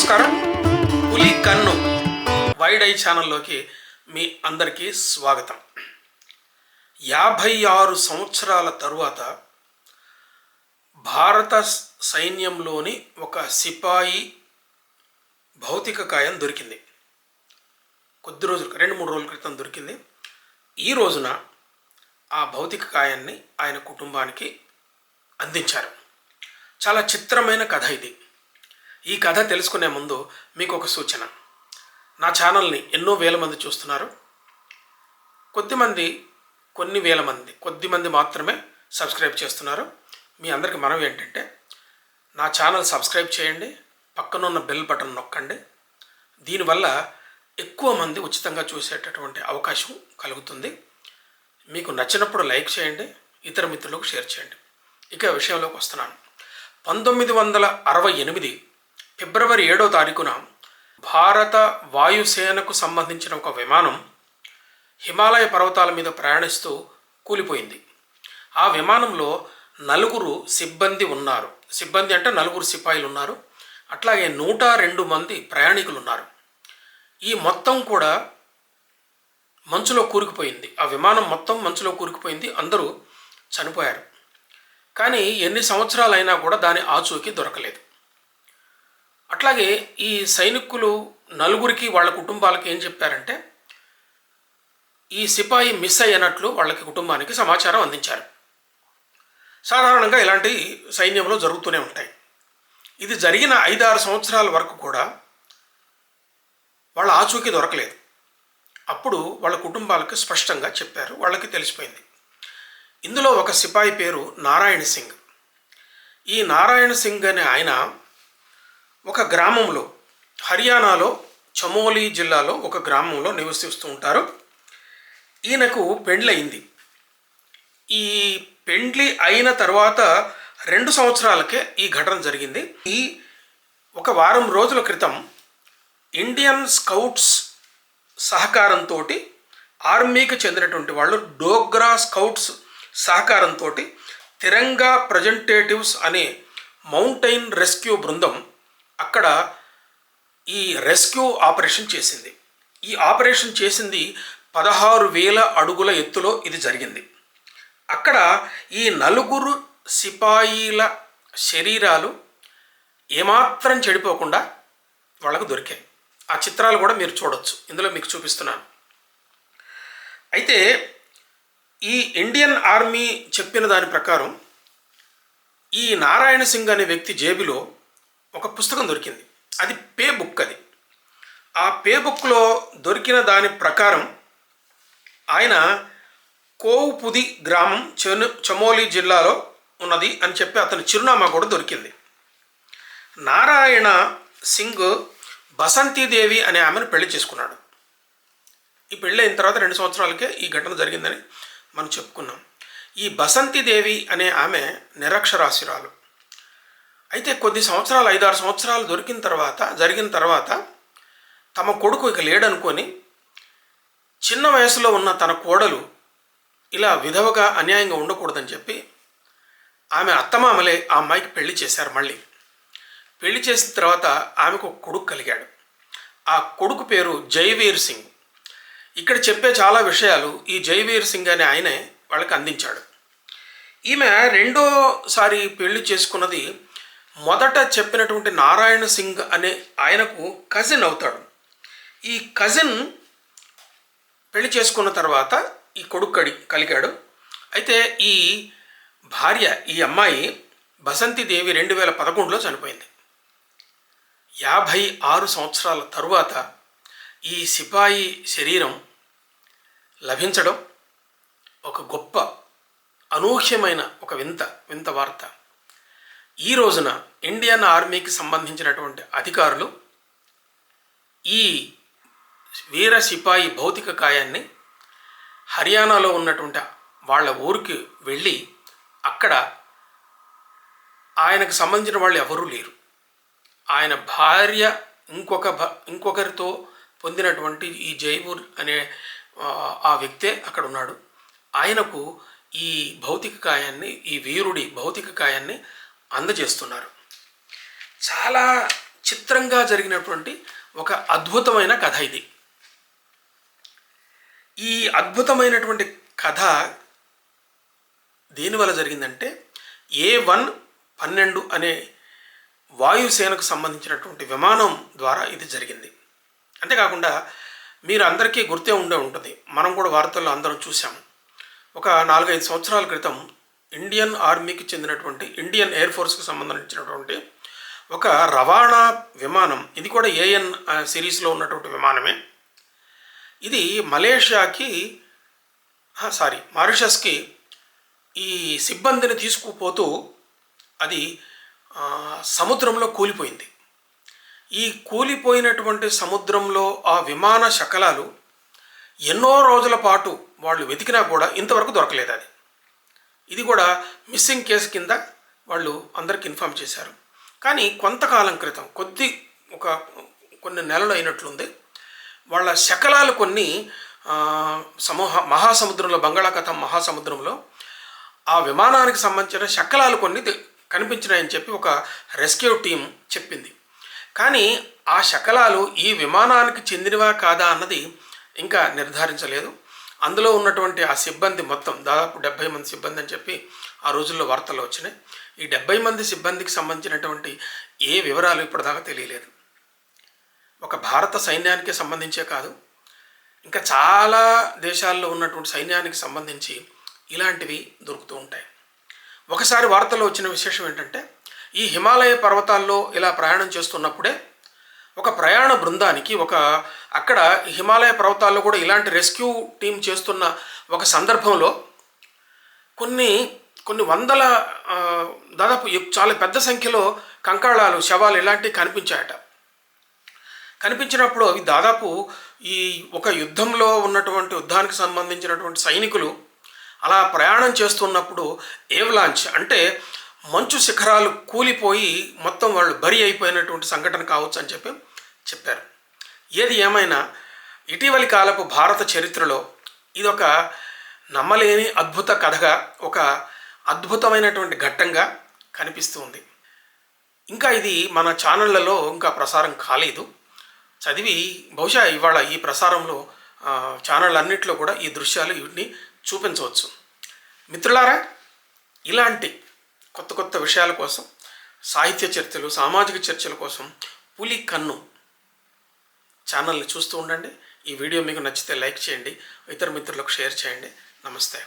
నమస్కారం. పులి కన్ను వైడ్ ఐ ఛానల్లోకి మీ అందరికీ స్వాగతం. యాభై ఆరు సంవత్సరాల తరువాత భారత సైన్యంలోని ఒక సిపాయి భౌతిక కాయం దొరికింది. కొద్ది రోజులు రెండు మూడు రోజుల క్రితం దొరికింది. ఈ రోజున ఆ భౌతిక కాయాన్ని ఆయన కుటుంబానికి అందించారు. చాలా చిత్రమైన కథ ఇది. ఈ కథ తెలుసుకునే ముందు మీకు ఒక సూచన. నా ఛానల్ని ఎన్నో వేల మంది చూస్తున్నారు. కొద్దిమంది కొన్ని వేల మంది కొద్ది మంది మాత్రమే సబ్స్క్రైబ్ చేస్తున్నారు. మీ అందరికి మనం ఏంటంటే నా ఛానల్ సబ్స్క్రైబ్ చేయండి పక్కనున్న బెల్ బటన్ నొక్కండి. దీనివల్ల ఎక్కువ మంది ఉచితంగా చూసేటటువంటి అవకాశం కలుగుతుంది. మీకు నచ్చినప్పుడు లైక్ చేయండి ఇతర మిత్రులకు షేర్ చేయండి. ఇక విషయంలోకి వస్తున్నాను. పంతొమ్మిది వందల అరవై ఎనిమిది ఫిబ్రవరి ఏడో తారీఖున భారత వాయుసేనకు సంబంధించిన ఒక విమానం హిమాలయ పర్వతాల మీద ప్రయాణిస్తూ కూలిపోయింది. ఆ విమానంలో నలుగురు సిబ్బంది ఉన్నారు. సిబ్బంది అంటే నలుగురు సిపాయిలు ఉన్నారు అట్లాగే నూట రెండు మంది ప్రయాణికులు ఉన్నారు ఈ మొత్తం కూడా మంచులో కూరుకుపోయింది. ఆ విమానం మొత్తం మంచులో కూరుకుపోయింది. అందరూ చనిపోయారు. కానీ ఎన్ని సంవత్సరాలైనా కూడా దాని ఆచూకీ దొరకలేదు. అట్లాగే ఈ సైనికులు నలుగురికి వాళ్ళ కుటుంబాలకి ఏం చెప్పారంటే ఈ సిపాయి మిస్ అయినట్లు వాళ్ళకి కుటుంబానికి సమాచారం అందించారు. సాధారణంగా ఇలాంటి సైన్యంలో జరుగుతూనే ఉంటాయి. ఇది జరిగిన ఐదారు సంవత్సరాల వరకు కూడా వాళ్ళ ఆచూకీ దొరకలేదు. అప్పుడు వాళ్ళ కుటుంబాలకు స్పష్టంగా చెప్పారు వాళ్ళకి తెలిసిపోయింది. ఇందులో ఒక సిపాయి పేరు నారాయణ సింగ్ ఈ నారాయణ సింగ్ అనే ఆయన ఒక గ్రామంలో హర్యానాలో చమోలి జిల్లాలో ఒక గ్రామంలో నివసిస్తూ ఉంటారు. ఈయనకు పెండ్లయింది. ఈ పెండ్లి అయిన తర్వాత రెండు సంవత్సరాలకే ఈ ఘటన జరిగింది. ఈ ఒక వారం రోజుల క్రితం ఇండియన్ స్కౌట్స్ సహకారంతో ఆర్మీకి చెందినటువంటి వాళ్ళు డోగ్రా స్కౌట్స్ సహకారంతో తిరంగా ప్రజెంటేటివ్స్ అనే మౌంటైన్ రెస్క్యూ బృందం అక్కడ ఈ రెస్క్యూ ఆపరేషన్ చేసింది. ఈ ఆపరేషన్ చేసింది పదహారు వేల అడుగుల ఎత్తులో ఇది జరిగింది. అక్కడ ఈ నలుగురు సిపాయిల శరీరాలు ఏమాత్రం చెడిపోకుండా వాళ్ళకు దొరికాయి. ఆ చిత్రాలు కూడా మీరు చూడొచ్చు. ఇందులో మీకు చూపిస్తున్నాను. అయితే ఈ ఇండియన్ ఆర్మీ చెప్పిన దాని ప్రకారం ఈ నారాయణ సింగ్ అనే వ్యక్తి జేబులో ఒక పుస్తకం దొరికింది. అది పే బుక్ అది. ఆ పే బుక్లో దొరికిన దాని ప్రకారం ఆయన కోవుపుది గ్రామం చెను చమోలి జిల్లాలో ఉన్నది అని చెప్పి అతని చిరునామా కూడా దొరికింది. నారాయణ సింగ్ బసంతీదేవి అనే ఆమెను పెళ్ళి చేసుకున్నాడు. ఈ పెళ్ళి అయిన తర్వాత రెండు సంవత్సరాలకే ఈ ఘటన జరిగిందని మనం చెప్పుకున్నాం. ఈ బసంతీదేవి అనే ఆమె నిరక్షరాస్యురాలు. అయితే కొద్ది సంవత్సరాలు ఐదారు సంవత్సరాలు దొరికిన తర్వాత జరిగిన తర్వాత తమ కొడుకు ఇక లేడనుకొని చిన్న వయసులో ఉన్న తన కోడలు ఇలా విధవగా అన్యాయంగా ఉండకూడదని చెప్పి ఆమె అత్తమామలే ఆ అమ్మాయికి పెళ్ళి చేశారు మళ్ళీ. పెళ్ళి చేసిన తర్వాత ఆమెకు ఒక కొడుకు కలిగాడు. ఆ కొడుకు పేరు జైవీర్ సింగ్. ఇక్కడ చెప్పే చాలా విషయాలు ఈ జైవీర్ సింగ్ అనే ఆయనే వాళ్ళకి అందించాడు. ఈమె రెండోసారి పెళ్ళి చేసుకున్నది మొదట చెప్పినటువంటి నారాయణ సింగ్ అనే ఆయనకు కజిన్ అవుతాడు. ఈ కజిన్ పెళ్ళి చేసుకున్న తర్వాత ఈ కొడుకు కడి కలిగాడు. అయితే ఈ భార్య ఈ అమ్మాయి బసంతిదేవి రెండు వేల పదకొండులో చనిపోయింది. యాభై ఆరు సంవత్సరాల తరువాత ఈ సిపాయి శరీరం లభించడం ఒక గొప్ప అనూహ్యమైన ఒక వింత వింత వార్త. ఈ రోజున ఇండియన్ ఆర్మీకి సంబంధించినటువంటి అధికారులు ఈ వీర సిపాయి భౌతిక కాయాన్ని హర్యానాలో ఉన్నటువంటి వాళ్ళ ఊరికి వెళ్ళి అక్కడ ఆయనకు సంబంధించిన వాళ్ళు ఎవరూ లేరు. ఆయన భార్య ఇంకొక భ ఇంకొకరితో పొందినటువంటి ఈ జైపూర్ అనే ఆ, ఆ వ్యక్తే అక్కడ ఉన్నాడు. ఆయనకు ఈ భౌతిక కాయాన్ని ఈ వీరుడి భౌతిక కాయాన్ని అందజేస్తున్నారు. చాలా చిత్రంగా జరిగినటువంటి ఒక అద్భుతమైన కథ ఇది. ఈ అద్భుతమైనటువంటి కథ దేనివల్ల జరిగిందంటే ఏ వన్ పన్నెండు అనే వాయుసేనకు సంబంధించినటువంటి విమానం ద్వారా ఇది జరిగింది. అంతేకాకుండా మీరు అందరికీ గుర్తే ఉండే ఉంటుంది. మనం కూడా వార్తల్లో అందరం చూసాము ఒక నాలుగైదు సంవత్సరాల క్రితం ఇండియన్ ఆర్మీకి చెందినటువంటి ఇండియన్ ఎయిర్ ఫోర్స్కి సంబంధించినటువంటి ఒక రవాణా విమానం ఇది కూడా ఏఎన్ సిరీస్లో ఉన్నటువంటి విమానమే. ఇది మలేషియాకి సారీ మారిషస్కి ఈ సిబ్బందిని తీసుకుపోతూ అది సముద్రంలో కూలిపోయింది. ఈ కూలిపోయినటువంటి సముద్రంలో ఆ విమాన శకలాలు ఎన్నో రోజుల పాటు వాళ్ళు వెతికినా కూడా ఇంతవరకు దొరకలేదు అది. ఇది కూడా మిస్సింగ్ కేసు కింద వాళ్ళు అందరికి ఇన్ఫామ్ చేశారు. కానీ కొంతకాలం క్రితం కొద్ది ఒక కొన్ని నెలలు అయినట్లుంది వాళ్ళ శకలాలు కొన్ని సమూహ మహాసముద్రంలో బంగాళాఖాతం మహాసముద్రంలో ఆ విమానానికి సంబంధించిన శకలాలు కొన్ని కనిపించినాయని చెప్పి ఒక రెస్క్యూ టీం చెప్పింది. కానీ ఆ శకలాలు ఈ విమానానికి చెందినవా కాదా అన్నది ఇంకా నిర్ధారించలేదు. అందులో ఉన్నటువంటి ఆ సిబ్బంది మొత్తం దాదాపు డెబ్బై మంది సిబ్బంది అని చెప్పి ఆ రోజుల్లో వార్తలు వచ్చినాయి. ఈ డెబ్బై మంది సిబ్బందికి సంబంధించినటువంటి ఏ వివరాలు ఇప్పటిదాకా తెలియలేదు. ఒక భారత సైన్యానికి సంబంధించే కాదు ఇంకా చాలా దేశాల్లో ఉన్నటువంటి సైన్యానికి సంబంధించి ఇలాంటివి దొరుకుతూ ఉంటాయి. ఒకసారి వార్తల్లో వచ్చిన విశేషం ఏంటంటే ఈ హిమాలయ పర్వతాల్లో ఇలా ప్రయాణం చేస్తున్నప్పుడే ఒక ప్రయాణ బృందానికి ఒక అక్కడ హిమాలయ పర్వతాల్లో కూడా ఇలాంటి రెస్క్యూ టీం చేస్తున్న ఒక సందర్భంలో కొన్ని కొన్ని వందల దాదాపు చాలా పెద్ద సంఖ్యలో కంకాళాలు శవాలు ఇలాంటివి కనిపించాయట. కనిపించినప్పుడు అవి దాదాపు ఈ ఒక యుద్ధంలో ఉన్నటువంటి యుద్ధానికి సంబంధించినటువంటి సైనికులు అలా ప్రయాణం చేస్తున్నప్పుడు ఏవ్లాంచ్ అంటే మంచు శిఖరాలు కూలిపోయి మొత్తం వాళ్ళు బరి అయిపోయినటువంటి సంఘటన కావచ్చు అని చెప్పి చెప్పారు. ఏది ఏమైనా ఇటీవలి కాలపు భారత చరిత్రలో ఇదొక నమ్మలేని అద్భుత కథగా ఒక అద్భుతమైనటువంటి ఘట్టంగా కనిపిస్తూ ఉంది. ఇంకా ఇది మన ఛానళ్ళలో ఇంకా ప్రసారం కాలేదు. చదివి బహుశా ఇవాళ ఈ ప్రసారంలో ఆ, ఛానల్ కూడా ఈ దృశ్యాలు వీటిని చూపించవచ్చు. మిత్రులారా ఇలాంటి కొత్త కొత్త విషయాల కోసం సాహిత్య చర్చలు సామాజిక చర్చల కోసం పులి కన్ను ఛానల్ని చూస్తూ ఉండండి. ఈ వీడియో మీకు నచ్చితే లైక్ చేయండి. ఇతర మిత్రులకు షేర్ చేయండి. నమస్తే.